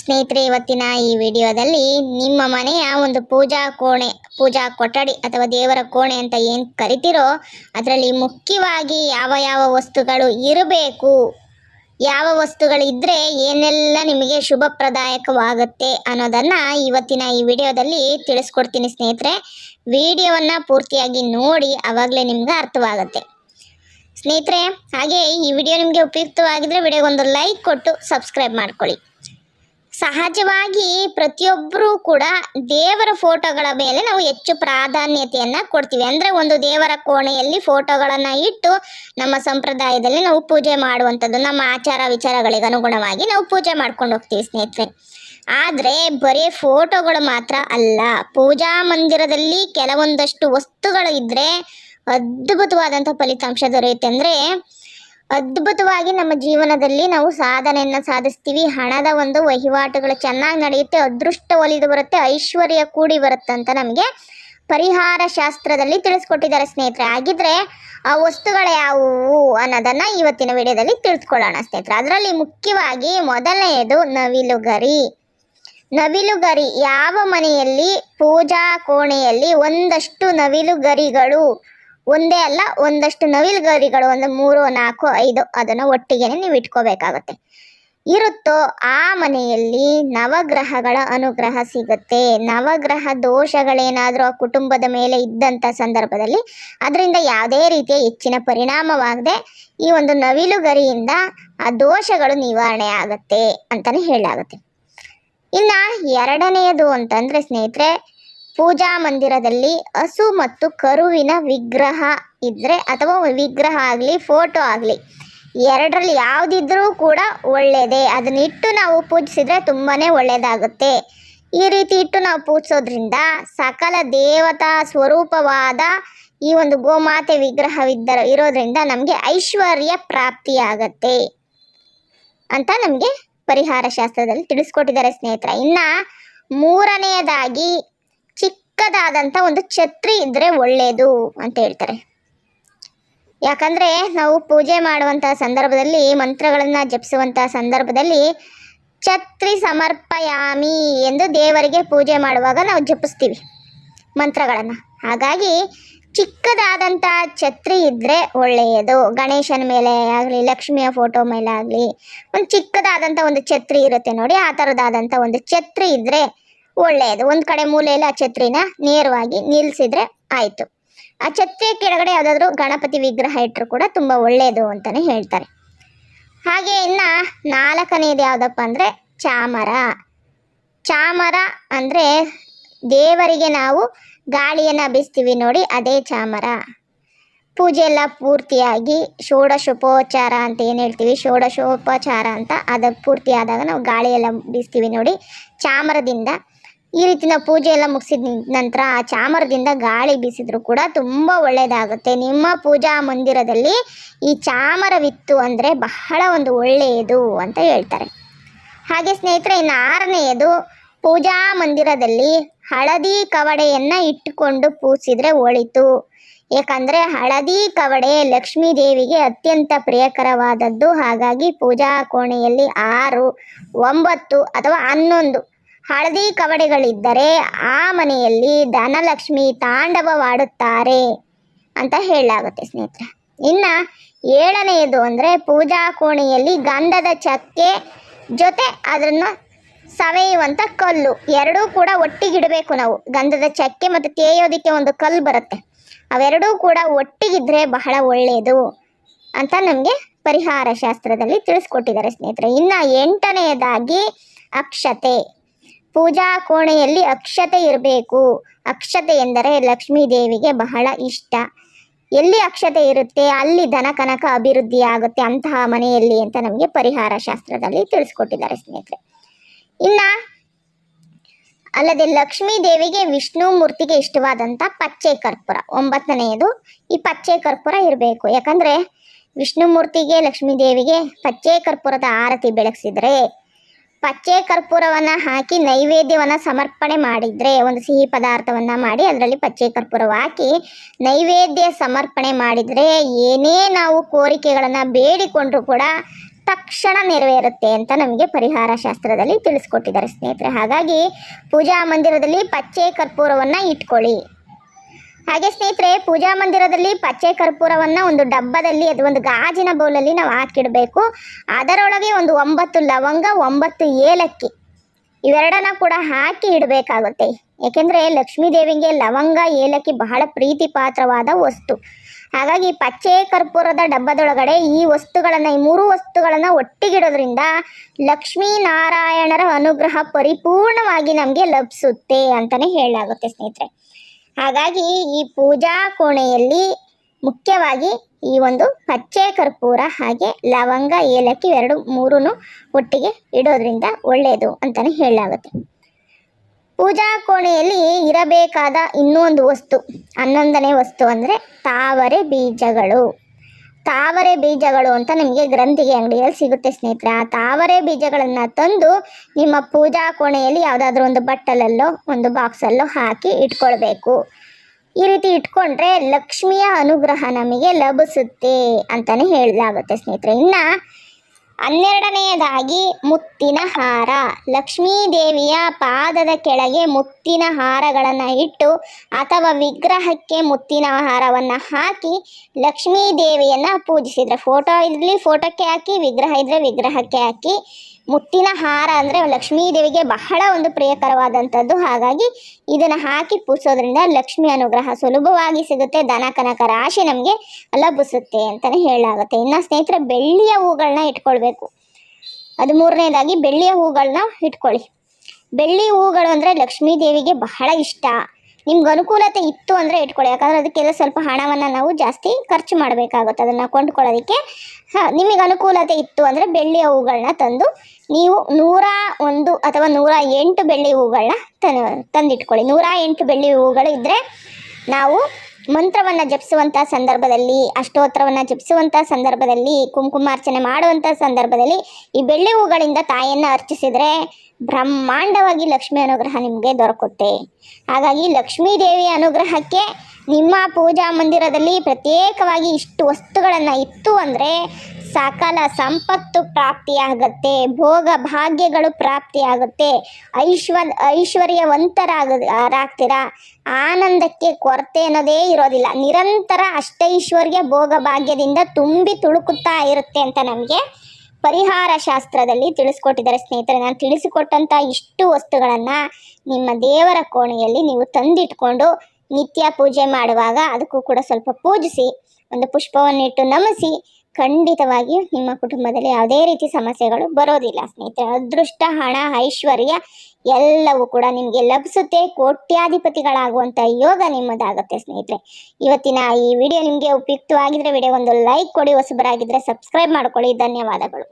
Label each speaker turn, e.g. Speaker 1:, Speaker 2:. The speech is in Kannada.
Speaker 1: ಸ್ನೇಹಿತರೆ, ಇವತ್ತಿನ ಈ ವಿಡಿಯೋದಲ್ಲಿ ನಿಮ್ಮ ಮನೆಯ ಒಂದು ಪೂಜಾ ಕೋಣೆ, ಪೂಜಾ ಕೊಠಡಿ ಅಥವಾ ದೇವರ ಕೋಣೆ ಅಂತ ಏನು ಕರಿತೀರೋ ಅದರಲ್ಲಿ ಮುಖ್ಯವಾಗಿ ಯಾವ ಯಾವ ವಸ್ತುಗಳು ಇರಬೇಕು, ಯಾವ ವಸ್ತುಗಳಿದ್ದರೆ ಏನೆಲ್ಲ ನಿಮಗೆ ಶುಭಪ್ರದಾಯಕವಾಗುತ್ತೆ ಅನ್ನೋದನ್ನು ಇವತ್ತಿನ ಈ ವಿಡಿಯೋದಲ್ಲಿ ತಿಳಿಸ್ಕೊಡ್ತೀನಿ ಸ್ನೇಹಿತರೆ. ವಿಡಿಯೋವನ್ನು ಪೂರ್ತಿಯಾಗಿ ನೋಡಿ ಆವಾಗಲೇ ನಿಮ್ಗೆ ಅರ್ಥವಾಗುತ್ತೆ. ಸ್ನೇಹಿತರೆ, ಹಾಗೆ ಈ ವಿಡಿಯೋ ನಿಮಗೆ ಉಪಯುಕ್ತವಾಗಿದ್ದರೆ ವಿಡಿಯೋಗೊಂದು ಲೈಕ್ ಕೊಟ್ಟು ಸಬ್ಸ್ಕ್ರೈಬ್ ಮಾಡ್ಕೊಳ್ಳಿ. ಸಹಜವಾಗಿ ಪ್ರತಿಯೊಬ್ಬರೂ ಕೂಡ ದೇವರ ಫೋಟೋಗಳ ಮೇಲೆ ನಾವು ಹೆಚ್ಚು ಪ್ರಾಧಾನ್ಯತೆಯನ್ನು ಕೊಡ್ತೀವಿ. ಅಂದರೆ ಒಂದು ದೇವರ ಕೋಣೆಯಲ್ಲಿ ಫೋಟೋಗಳನ್ನು ಇಟ್ಟು ನಮ್ಮ ಸಂಪ್ರದಾಯದಲ್ಲಿ ನಾವು ಪೂಜೆ ಮಾಡುವಂಥದ್ದು, ನಮ್ಮ ಆಚಾರ ವಿಚಾರಗಳಿಗೆ ಅನುಗುಣವಾಗಿ ನಾವು ಪೂಜೆ ಮಾಡ್ಕೊಂಡು ಹೋಗ್ತೀವಿ ಸ್ನೇಹಿತರೆ. ಆದರೆ ಬರೀ ಫೋಟೋಗಳು ಮಾತ್ರ ಅಲ್ಲ, ಪೂಜಾ ಮಂದಿರದಲ್ಲಿ ಕೆಲವೊಂದಷ್ಟು ವಸ್ತುಗಳು ಇದ್ದರೆ ಅದ್ಭುತವಾದಂಥ ಫಲಿತಾಂಶ ದೊರೆಯುತ್ತೆ. ಅಂದರೆ ಅದ್ಭುತವಾಗಿ ನಮ್ಮ ಜೀವನದಲ್ಲಿ ನಾವು ಸಾಧನೆಯನ್ನು ಸಾಧಿಸ್ತೀವಿ. ಹಣದ ಒಂದು ವಹಿವಾಟುಗಳು ಚೆನ್ನಾಗಿ ನಡೆಯುತ್ತೆ, ಅದೃಷ್ಟ ಒಲಿದು ಬರುತ್ತೆ, ಐಶ್ವರ್ಯ ಕೂಡಿ ಬರುತ್ತೆ ಅಂತ ನಮಗೆ ಪರಿಹಾರ ಶಾಸ್ತ್ರದಲ್ಲಿ ತಿಳಿಸ್ಕೊಟ್ಟಿದ್ದಾರೆ ಸ್ನೇಹಿತರೆ. ಹಾಗಿದ್ರೆ ಆ ವಸ್ತುಗಳು ಯಾವುವು ಅನ್ನೋದನ್ನ ಇವತ್ತಿನ ವಿಡಿಯೋದಲ್ಲಿ ತಿಳಿಸ್ಕೊಳ್ಳೋಣ ಸ್ನೇಹಿತರೆ. ಅದರಲ್ಲಿ ಮುಖ್ಯವಾಗಿ ಮೊದಲನೆಯದು ನವಿಲುಗರಿ. ನವಿಲುಗರಿ ಯಾವ ಮನೆಯಲ್ಲಿ ಪೂಜಾ ಕೋಣೆಯಲ್ಲಿ ಒಂದಷ್ಟು ನವಿಲುಗರಿಗಳು ಒಂದೇ ಅಲ್ಲ, ಒಂದಷ್ಟು ನವಿಲುಗರಿಗಳು, ಒಂದು ಮೂರು, ನಾಲ್ಕು, ಐದು, ಅದನ್ನು ಒಟ್ಟಿಗೆ ನೀವು ಇಟ್ಕೋಬೇಕಾಗತ್ತೆ. ಇರುತ್ತೋ ಆ ಮನೆಯಲ್ಲಿ ನವಗ್ರಹಗಳ ಅನುಗ್ರಹ ಸಿಗುತ್ತೆ. ನವಗ್ರಹ ದೋಷಗಳೇನಾದರೂ ಆ ಕುಟುಂಬದ ಮೇಲೆ ಇದ್ದಂಥ ಸಂದರ್ಭದಲ್ಲಿ ಅದರಿಂದ ಯಾವುದೇ ರೀತಿಯ ಹೆಚ್ಚಿನ ಪರಿಣಾಮವಾಗದೆ ಈ ಒಂದು ನವಿಲುಗರಿಯಿಂದ ಆ ದೋಷಗಳು ನಿವಾರಣೆ ಆಗುತ್ತೆ ಅಂತಲೇ ಹೇಳಲಾಗುತ್ತೆ. ಇನ್ನ ಎರಡನೆಯದು ಅಂತಂದ್ರೆ ಸ್ನೇಹಿತರೆ ಪೂಜಾ ಮಂದಿರದಲ್ಲಿ ಹಸು ಮತ್ತು ಕರುವಿನ ವಿಗ್ರಹ ಇದ್ದರೆ ಅಥವಾ ವಿಗ್ರಹ ಆಗಲಿ ಫೋಟೋ ಆಗಲಿ, ಎರಡರಲ್ಲಿ ಯಾವುದಿದ್ರೂ ಕೂಡ ಒಳ್ಳೆಯದೇ ಅದನ್ನ ಇಟ್ಟು ನಾವು ಪೂಜಿಸಿದ್ರೆ ತುಂಬಾನೇ ಒಳ್ಳೆಯದಾಗುತ್ತೆ ಈ ರೀತಿ ಇಟ್ಟು ನಾವು ಪೂಜಿಸೋದ್ರಿಂದ ಸಕಲ ದೇವತಾ ಸ್ವರೂಪವಾದ ಈ ಒಂದು ಗೋಮಾತೆ ವಿಗ್ರಹವಿದ್ದ ಇರೋದ್ರಿಂದ ನಮಗೆ ಐಶ್ವರ್ಯ ಪ್ರಾಪ್ತಿಯಾಗತ್ತೆ ಅಂತ ನಮಗೆ ಪರಿಹಾರ ಶಾಸ್ತ್ರದಲ್ಲಿ ತಿಳಿಸ್ಕೊಟ್ಟಿದ್ದಾರೆ ಸ್ನೇಹಿತರ. ಇನ್ನ ಮೂರನೆಯದಾಗಿ ಚಿಕ್ಕದಾದಂಥ ಒಂದು ಛತ್ರಿ ಇದ್ರೆ ಒಳ್ಳೆಯದು ಅಂತ ಹೇಳ್ತಾರೆ. ಯಾಕಂದ್ರೆ ನಾವು ಪೂಜೆ ಮಾಡುವಂಥ ಸಂದರ್ಭದಲ್ಲಿ, ಮಂತ್ರಗಳನ್ನ ಜಪಿಸುವಂಥ ಸಂದರ್ಭದಲ್ಲಿ ಛತ್ರಿ ಸಮರ್ಪಯಾಮಿ ಎಂದು ದೇವರಿಗೆ ಪೂಜೆ ಮಾಡುವಾಗ ನಾವು ಜಪಿಸ್ತೀವಿ ಮಂತ್ರಗಳನ್ನು. ಹಾಗಾಗಿ ಚಿಕ್ಕದಾದಂಥ ಛತ್ರಿ ಇದ್ದರೆ ಒಳ್ಳೆಯದು ಗಣೇಶನ ಮೇಲೆ ಆಗಲಿ, ಲಕ್ಷ್ಮಿಯ ಫೋಟೋ ಮೇಲೆ ಆಗಲಿ, ಒಂದು ಚಿಕ್ಕದಾದಂಥ ಒಂದು ಛತ್ರಿ ಇರುತ್ತೆ ನೋಡಿ, ಆ ಥರದಾದಂಥ ಒಂದು ಛತ್ರಿ ಇದ್ದರೆ ಒಳ್ಳೆಯದು. ಒಂದು ಕಡೆ ಮೂಲೆಯಲ್ಲಿ ಆ ಛತ್ರಿನ ನೇರವಾಗಿ ನಿಲ್ಲಿಸಿದ್ರೆ ಆಯಿತು. ಆ ಛತ್ರಿಯ ಕೆಳಗಡೆ ಯಾವುದಾದ್ರೂ ಗಣಪತಿ ವಿಗ್ರಹ ಇಟ್ಟರು ಕೂಡ ತುಂಬ ಒಳ್ಳೆಯದು ಅಂತಲೇ ಹೇಳ್ತಾರೆ. ಹಾಗೆ ಇನ್ನು ನಾಲ್ಕನೇದು ಯಾವುದಪ್ಪ ಅಂದರೆ ಚಾಮರ. ಚಾಮರ ಅಂದರೆ ದೇವರಿಗೆ ನಾವು ಗಾಳಿಯನ್ನು ಬಿಸ್ತೀವಿ ನೋಡಿ, ಅದೇ ಚಾಮರ. ಪೂಜೆ ಎಲ್ಲ ಪೂರ್ತಿಯಾಗಿ ಷೋಡಶೋಪಚಾರ ಅಂತ ಏನು ಹೇಳ್ತೀವಿ? ಷೋಡಶೋಪಚಾರ ಅಂತ ಅದು ಪೂರ್ತಿಯಾದಾಗ ನಾವು ಗಾಳಿಯೆಲ್ಲ ಬೀಸ್ತೀವಿ ನೋಡಿ, ಚಾಮರದಿಂದ ಈ ರೀತಿ ನಾವು ಪೂಜೆ ಎಲ್ಲ ಮುಗಿಸಿದ ನಂತರ ಆ ಚಾಮರದಿಂದ ಗಾಳಿ ಬೀಸಿದ್ರು ಕೂಡ ತುಂಬ ಒಳ್ಳೆಯದಾಗುತ್ತೆ ನಿಮ್ಮ ಪೂಜಾ ಮಂದಿರದಲ್ಲಿ ಈ ಚಾಮರವಿತ್ತು ಅಂದರೆ ಬಹಳ ಒಂದು ಒಳ್ಳೆಯದು ಅಂತ ಹೇಳ್ತಾರೆ. ಹಾಗೆ ಸ್ನೇಹಿತರೆ, ಇನ್ನು ಆರನೆಯದು ಪೂಜಾ ಮಂದಿರದಲ್ಲಿ ಹಳದಿ ಕವಡೆಯನ್ನು ಇಟ್ಟುಕೊಂಡು ಪೂಜಿಸಿದರೆ ಒಳಿತು. ಏಕೆಂದರೆ ಹಳದಿ ಕವಡೆ ಲಕ್ಷ್ಮೀ ದೇವಿಗೆ ಅತ್ಯಂತ ಪ್ರಿಯಕರವಾದದ್ದು. ಹಾಗಾಗಿ ಪೂಜಾ ಕೋಣೆಯಲ್ಲಿ ಆರು, ಒಂಬತ್ತು ಅಥವಾ ಹನ್ನೊಂದು ಹಳದಿ ಕವಡೆಗಳಿದ್ದರೆ ಆ ಮನೆಯಲ್ಲಿ ಧನಲಕ್ಷ್ಮಿ ತಾಂಡವವಾಡುತ್ತಾರೆ ಅಂತ ಹೇಳಲಾಗುತ್ತೆ ಸ್ನೇಹಿತರೆ. ಇನ್ನು ಏಳನೆಯದು ಅಂದರೆ ಪೂಜಾ ಕೋಣೆಯಲ್ಲಿ ಗಂಧದ ಚಕ್ಕೆ ಜೊತೆ ಅದನ್ನು ಸವೆಯುವಂಥ ಕಲ್ಲು. ಎರಡೂ ಕೂಡ ಒಟ್ಟಿಗಿಡಬೇಕು ನಾವು. ಗಂಧದ ಚಕ್ಕೆ ಮತ್ತು ತೇಯೋದಕ್ಕೆ ಒಂದು ಕಲ್ಲು ಬರುತ್ತೆ. ಅವೆರಡೂ ಕೂಡ ಒಟ್ಟಿಗಿದ್ರೆ ಬಹಳ ಒಳ್ಳೆಯದು ಅಂತ ನಮಗೆ ಪರಿಹಾರ ಶಾಸ್ತ್ರದಲ್ಲಿ ತಿಳಿಸ್ಕೊಟ್ಟಿದ್ದಾರೆ ಸ್ನೇಹಿತರೆ. ಇನ್ನು ಎಂಟನೆಯದಾಗಿ ಅಕ್ಷತೆ. ಪೂಜಾ ಕೋಣೆಯಲ್ಲಿ ಅಕ್ಷತೆ ಇರಬೇಕು. ಅಕ್ಷತೆ ಎಂದರೆ ಲಕ್ಷ್ಮೀ ದೇವಿಗೆ ಬಹಳ ಇಷ್ಟ. ಎಲ್ಲಿ ಅಕ್ಷತೆ ಇರುತ್ತೆ? ಅಲ್ಲಿ ಧನ ಕನಕ ಅಭಿವೃದ್ಧಿ ಆಗುತ್ತೆ ಅಂತಹ ಮನೆಯಲ್ಲಿ ಅಂತ ನಮಗೆ ಪರಿಹಾರ ಶಾಸ್ತ್ರದಲ್ಲಿ ತಿಳಿಸ್ಕೊಟ್ಟಿದ್ದಾರೆ ಸ್ನೇಹಿತರೆ. ಇನ್ನ ಅಲ್ಲದೆ ಲಕ್ಷ್ಮೀ ದೇವಿಗೆ ವಿಷ್ಣು ಮೂರ್ತಿಗೆ ಇಷ್ಟವಾದಂಥ ಪಚ್ಚೆ ಕರ್ಪೂರ, ಒಂಬತ್ತನೆಯದು ಈ ಪಚ್ಚೆ ಕರ್ಪೂರ ಇರಬೇಕು. ಯಾಕಂದ್ರೆ ವಿಷ್ಣು ಮೂರ್ತಿಗೆ ಲಕ್ಷ್ಮೀ ದೇವಿಗೆ ಪಚ್ಚೆ ಕರ್ಪೂರದ ಆರತಿ ಬೆಳಗಿಸಿದ್ರೆ ಪಚ್ಚೆ ಕರ್ಪೂರವನ್ನು ಹಾಕಿ ನೈವೇದ್ಯವನ್ನು ಸಮರ್ಪಣೆ ಮಾಡಿದರೆ, ಒಂದು ಸಿಹಿ ಪದಾರ್ಥವನ್ನು ಮಾಡಿ ಅದರಲ್ಲಿ ಪಚ್ಚೆ ಕರ್ಪೂರವ ಹಾಕಿ ನೈವೇದ್ಯ ಸಮರ್ಪಣೆ ಮಾಡಿದರೆ ಏನೇ ನಾವು ಕೋರಿಕೆಗಳನ್ನು ಬೇಡಿಕೊಂಡರೂ ಕೂಡ ತಕ್ಷಣ ನೆರವೇರುತ್ತೆ ಅಂತ ನಮಗೆ ಪರಿಹಾರ ಶಾಸ್ತ್ರದಲ್ಲಿ ತಿಳಿಸ್ಕೊಟ್ಟಿದ್ದಾರೆ ಸ್ನೇಹಿತರೆ. ಹಾಗಾಗಿ ಪೂಜಾ ಮಂದಿರದಲ್ಲಿ ಪಚ್ಚೆ ಕರ್ಪೂರವನ್ನು ಇಟ್ಕೊಳ್ಳಿ. ಹಾಗೆ ಸ್ನೇಹಿತರೆ, ಪೂಜಾ ಮಂದಿರದಲ್ಲಿ ಪಚ್ಚೆ ಕರ್ಪೂರವನ್ನು ಒಂದು ಡಬ್ಬದಲ್ಲಿ ಅದು ಒಂದು ಗಾಜಿನ ಬೌಲಲ್ಲಿ ನಾವು ಹಾಕಿಡಬೇಕು. ಅದರೊಳಗೆ ಒಂದು ಒಂಬತ್ತು ಲವಂಗ, ಒಂಬತ್ತು ಏಲಕ್ಕಿ ಇವೆರಡನ್ನ ಕೂಡ ಹಾಕಿ ಇಡಬೇಕಾಗುತ್ತೆ. ಏಕೆಂದರೆ ಲಕ್ಷ್ಮೀ ದೇವಿಗೆ ಲವಂಗ, ಏಲಕ್ಕಿ ಬಹಳ ಪ್ರೀತಿ ಪಾತ್ರವಾದ ವಸ್ತು. ಹಾಗಾಗಿ ಪಚ್ಚೆ ಕರ್ಪೂರದ ಡಬ್ಬದೊಳಗಡೆ ಈ ವಸ್ತುಗಳನ್ನು, ಈ ಮೂರು ವಸ್ತುಗಳನ್ನು ಒಟ್ಟಿಗಿಡೋದ್ರಿಂದ ಲಕ್ಷ್ಮೀ ನಾರಾಯಣರ ಅನುಗ್ರಹ ಪರಿಪೂರ್ಣವಾಗಿ ನಮಗೆ ಲಭಿಸುತ್ತೆ ಅಂತಲೇ ಹೇಳಲಾಗುತ್ತೆ ಸ್ನೇಹಿತರೆ. ಹಾಗಾಗಿ ಈ ಪೂಜಾ ಕೋಣೆಯಲ್ಲಿ ಮುಖ್ಯವಾಗಿ ಈ ಒಂದು ಪಚ್ಚೆ ಕರ್ಪೂರ ಹಾಗೆ ಲವಂಗ, ಏಲಕ್ಕಿ ಎರಡು ಮೂರೂ ಒಟ್ಟಿಗೆ ಇಡೋದ್ರಿಂದ ಒಳ್ಳೆಯದು ಅಂತಲೇ ಹೇಳಲಾಗುತ್ತೆ. ಪೂಜಾ ಕೋಣೆಯಲ್ಲಿ ಇರಬೇಕಾದ ಇನ್ನೊಂದು ವಸ್ತು, ಹನ್ನೊಂದನೇ ವಸ್ತು ಅಂದರೆ ತಾವರೆ ಬೀಜಗಳು. ತಾವರೆ ಬೀಜಗಳು ಅಂತ ನಿಮಗೆ ಗ್ರಂಥಿಗೆ ಅಂಗಡಿಯಲ್ಲಿ ಸಿಗುತ್ತೆ ಸ್ನೇಹಿತರೆ. ಆ ತಾವರೆ ಬೀಜಗಳನ್ನು ತಂದು ನಿಮ್ಮ ಪೂಜಾ ಕೋಣೆಯಲ್ಲಿ ಯಾವುದಾದ್ರೂ ಒಂದು ಬಟ್ಟಲಲ್ಲೋ, ಒಂದು ಬಾಕ್ಸಲ್ಲೋ ಹಾಕಿ ಇಟ್ಕೊಳ್ಬೇಕು. ಈ ರೀತಿ ಇಟ್ಕೊಂಡ್ರೆ ಲಕ್ಷ್ಮಿಯ ಅನುಗ್ರಹ ನಮಗೆ ಲಭಿಸುತ್ತೆ ಅಂತಲೇ ಹೇಳಲಾಗುತ್ತೆ ಸ್ನೇಹಿತರೆ. ಇನ್ನು ಹನ್ನೆರಡನೆಯದಾಗಿ ಮುತ್ತಿನ ಹಾರ. ಲಕ್ಷ್ಮೀ ದೇವಿಯ ಪಾದದ ಕೆಳಗೆ ಮುತ್ತಿನ ಹಾರಗಳನ್ನು ಇಟ್ಟು, ಅಥವಾ ವಿಗ್ರಹಕ್ಕೆ ಮುತ್ತಿನ ಹಾರವನ್ನು ಹಾಕಿ, ಲಕ್ಷ್ಮೀ ದೇವಿಯನ್ನು ಪೂಜಿಸಿದರೆ ಫೋಟೋ ಇರಲಿ ಫೋಟೋಕ್ಕೆ ಹಾಕಿ, ವಿಗ್ರಹ ಇದ್ದರೆ ವಿಗ್ರಹಕ್ಕೆ ಹಾಕಿ ಮುತ್ತಿನ ಹಾರ ಅಂದರೆ ಲಕ್ಷ್ಮೀ ದೇವಿಗೆ ಬಹಳ ಒಂದು ಪ್ರಿಯಕರವಾದಂಥದ್ದು. ಹಾಗಾಗಿ ಇದನ್ನು ಹಾಕಿ ಪೂಜಿಸೋದ್ರಿಂದ ಲಕ್ಷ್ಮಿ ಅನುಗ್ರಹ ಸುಲಭವಾಗಿ ಸಿಗುತ್ತೆ. ದನ ಕನಕ ರಾಶಿ ನಮಗೆ ಲಭಿಸುತ್ತೆ ಅಂತಲೇ ಹೇಳಲಾಗುತ್ತೆ. ಇನ್ನು ಸ್ನೇಹಿತರೆ, ಬೆಳ್ಳಿಯ ಹೂಗಳನ್ನ ಇಟ್ಕೊಳ್ಬೇಕು. ಅದು ಮೂರನೇದಾಗಿ ಬೆಳ್ಳಿಯ ಹೂಗಳನ್ನ ಇಟ್ಕೊಳ್ಳಿ. ಬೆಳ್ಳಿ ಹೂಗಳು ಅಂದರೆ ಲಕ್ಷ್ಮೀ ದೇವಿಗೆ ಬಹಳ ಇಷ್ಟ. ನಿಮ್ಗೆ ಅನುಕೂಲತೆ ಇತ್ತು ಅಂದರೆ ಇಟ್ಕೊಳ್ಳಿ. ಯಾಕಂದರೆ ಅದಕ್ಕೆಲ್ಲ ಸ್ವಲ್ಪ ಹಣವನ್ನು ನಾವು ಜಾಸ್ತಿ ಖರ್ಚು ಮಾಡಬೇಕಾಗುತ್ತೆ. ಅದನ್ನು ಕೊಂಡ್ಕೊಳ್ಳೋದಕ್ಕೆ. ನಿಮಗೆ ಅನುಕೂಲತೆ ಇತ್ತು ಅಂದರೆ ಬೆಳ್ಳಿಯ ಹೂಗಳನ್ನ ತಂದು ನೀವು ನೂರ ಒಂದು ಅಥವಾ ನೂರ ಎಂಟು ಬೆಳ್ಳಿ ಹೂಗಳನ್ನ ತಂದಿಟ್ಕೊಳ್ಳಿ. ನೂರ ಎಂಟು ಬೆಳ್ಳಿ ಹೂಗಳು ಇದ್ದರೆ ನಾವು ಮಂತ್ರವನ್ನು ಜಪಿಸುವಂಥ ಸಂದರ್ಭದಲ್ಲಿ, ಅಷ್ಟೋತ್ತರವನ್ನು ಜಪಿಸುವಂಥ ಸಂದರ್ಭದಲ್ಲಿ, ಕುಂಕುಮಾರ್ಚನೆ ಮಾಡುವಂಥ ಸಂದರ್ಭದಲ್ಲಿ ಈ ಬೆಳ್ಳಿ ಹೂಗಳಿಂದ ತಾಯಿಯನ್ನು ಅರ್ಚಿಸಿದರೆ ಬ್ರಹ್ಮಾಂಡವಾಗಿ ಲಕ್ಷ್ಮಿ ಅನುಗ್ರಹ ನಿಮಗೆ ದೊರಕುತ್ತೆ. ಹಾಗಾಗಿ ಲಕ್ಷ್ಮೀ ದೇವಿಯ ಅನುಗ್ರಹಕ್ಕೆ ನಿಮ್ಮ ಪೂಜಾ ಮಂದಿರದಲ್ಲಿ ಪ್ರತ್ಯೇಕವಾಗಿ ಇಷ್ಟು ವಸ್ತುಗಳನ್ನು ಇತ್ತು ಅಂದರೆ ಸಕಲ ಸಂಪತ್ತು ಪ್ರಾಪ್ತಿಯಾಗತ್ತೆ, ಭೋಗ ಭಾಗ್ಯಗಳು ಪ್ರಾಪ್ತಿಯಾಗುತ್ತೆ. ಐಶ್ವ ಐಶ್ವರ್ಯವಂತರಾಗ್ತೀರ ಆನಂದಕ್ಕೆ ಕೊರತೆ ಅನ್ನೋದೇ ಇರೋದಿಲ್ಲ. ನಿರಂತರ ಅಷ್ಟೈಶ್ವರ್ಯ ಭೋಗ ಭಾಗ್ಯದಿಂದ ತುಂಬಿ ತುಳುಕುತ್ತಾ ಇರುತ್ತೆ ಅಂತ ನಮಗೆ ಪರಿಹಾರ ಶಾಸ್ತ್ರದಲ್ಲಿ ತಿಳಿಸ್ಕೊಟ್ಟಿದ್ದಾರೆ ಸ್ನೇಹಿತರೆ. ನಾನು ತಿಳಿಸಿಕೊಟ್ಟಂಥ ಇಷ್ಟು ವಸ್ತುಗಳನ್ನು ನಿಮ್ಮ ದೇವರ ಕೋಣೆಯಲ್ಲಿ ನೀವು ತಂದಿಟ್ಕೊಂಡು ನಿತ್ಯ ಪೂಜೆ ಮಾಡುವಾಗ ಅದಕ್ಕೂ ಕೂಡ ಸ್ವಲ್ಪ ಪೂಜಿಸಿ, ಒಂದು ಪುಷ್ಪವನ್ನಿಟ್ಟು ನಮಿಸಿ ಖಂಡಿತವಾಗಿಯೂ ನಿಮ್ಮ ಕುಟುಂಬದಲ್ಲಿ ಯಾವುದೇ ರೀತಿ ಸಮಸ್ಯೆಗಳು ಬರೋದಿಲ್ಲ. ಸ್ನೇಹಿತರೆ, ಅದೃಷ್ಟ, ಹಣ, ಐಶ್ವರ್ಯ ಎಲ್ಲವೂ ಕೂಡ ನಿಮಗೆ ಲಭಿಸುತ್ತೆ. ಕೋಟ್ಯಾಧಿಪತಿಗಳಾಗುವಂಥ ಯೋಗ ನಿಮ್ಮದಾಗುತ್ತೆ ಸ್ನೇಹಿತರೆ. ಇವತ್ತಿನ ಈ ವಿಡಿಯೋ ನಿಮಗೆ ಉಪಯುಕ್ತವಾಗಿದ್ದರೆ ವಿಡಿಯೋ ಒಂದು ಲೈಕ್ ಕೊಡಿ ಹೊಸಬರಾಗಿದ್ದರೆ ಸಬ್ಸ್ಕ್ರೈಬ್ ಮಾಡ್ಕೊಳ್ಳಿ. ಧನ್ಯವಾದಗಳು.